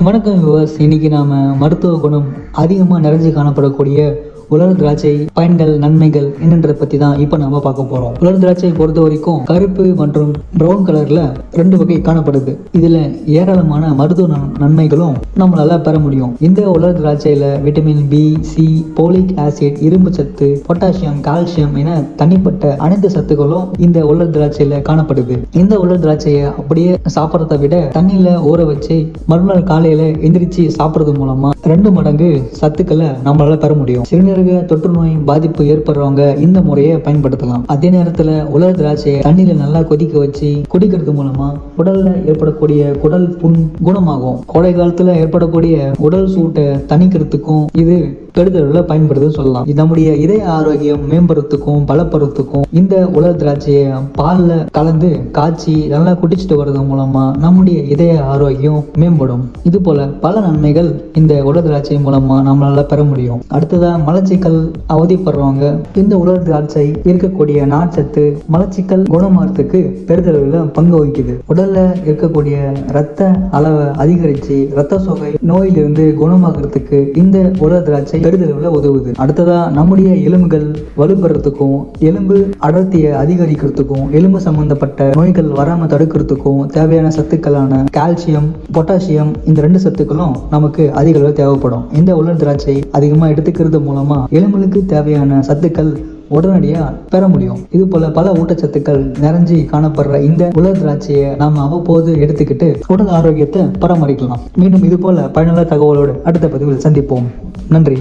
வணக்கம் விவாஸ் இன்னைக்கு நாம மருத்துவ குணம் அதிகமாக நிறைஞ்சு காணப்படக்கூடிய உலர் திராட்சை பயன்கள் நன்மைகள் என்னன்றதை பத்தி தான் இப்போ நாம பார்க்க போறோம். உலர் திராட்சை பொறுத்த வரைக்கும் கருப்பு மற்றும் பிரவுன் கலர்ல ரெண்டு வகை காணப்படுது. இதுல ஏராளமான மருத்துவ நன்மைகளும் நம்மளால பெற முடியும். இந்த உலர் திராட்சையில vitamin B C folic acid இரும்பு சத்து பொட்டாசியம் கால்சியம் என தனிப்பட்ட அனைத்து சத்துக்களும் இந்த உலர் திராட்சையில காணப்படுது. இந்த உலர் திராட்சையை அப்படியே சாப்பிட்றத விட தண்ணியில ஊற வச்சு மறுநாள் காலையில எந்திரிச்சு சாப்பிட்றது மூலமா ரெண்டு மடங்கு சத்துக்களை நம்மளால பெற முடியும். சிறுநீர் சிறுநீரக தொற்று நோய் பாதிப்பு ஏற்படுறவங்க இந்த முறையை பயன்படுத்தலாம். அதே நேரத்தில் உலர் திராட்சையை தண்ணியில நல்லா கொதிக்க வச்சு குடிக்கிறது மூலமா உடல்ல ஏற்படக்கூடிய குடல் புண் குணமாகும். கோடை காலத்துல ஏற்படக்கூடிய உடல் சூட்டை தணிக்கிறதுக்கும் இது பெருதளவில் பயன்படுதுன்னு சொல்லலாம். இது நம்முடைய இதய ஆரோக்கியம் மேம்படுறதுக்கும் பலப்படுறதுக்கும் இந்த உலர் திராட்சையை பாலில் கலந்து காய்ச்சி நல்லா குடிச்சிட்டு வர்றது மூலமா நம்முடைய இதய ஆரோக்கியம் மேம்படும். இது போல பல நன்மைகள் இந்த உலர் திராட்சை மூலமா நம்மளால பெற முடியும். அடுத்ததா மலச்சிக்கல் அவதிப்படுறவங்க இந்த உலர் திராட்சை இருக்கக்கூடிய நார்ச்சத்து மலச்சிக்கல் குணமாறதுக்கு பெருதளவில் பங்கு வகிக்குது. உடல்ல இருக்கக்கூடிய ரத்த அளவை அதிகரிச்சு ரத்த சோகை நோயிலிருந்து குணமாகறதுக்கு இந்த உலர் திராட்சை பெருதளவில் உதவுது. அடுத்ததா நம்முடைய எலும்புகள் வலுப்பெறத்துக்கும் எலும்பு அடர்த்தியை அதிகரிக்கிறதுக்கும் எலும்பு சம்பந்தப்பட்ட நோய்கள் வராமல் தடுக்கிறதுக்கும் தேவையான சத்துக்களான கால்சியம் பொட்டாசியம் இந்த ரெண்டு சத்துக்களும் நமக்கு அதிக அளவில் தேவைப்படும். இந்த உலர் திராட்சை அதிகமாக எடுத்துக்கிறது மூலமாக எலும்புகளுக்கு தேவையான சத்துக்கள் உடனடியாக பெற முடியும். இது போல பல ஊட்டச்சத்துக்கள் நிறைஞ்சி காணப்படுற இந்த உலர் திராட்சையை நாம் அவ்வப்போது எடுத்துக்கிட்டு உடல் ஆரோக்கியத்தை பராமரிக்கலாம். மீண்டும் இது போல பயனுள்ள தகவலோடு அடுத்த பதிவில் சந்திப்போம். நன்றி.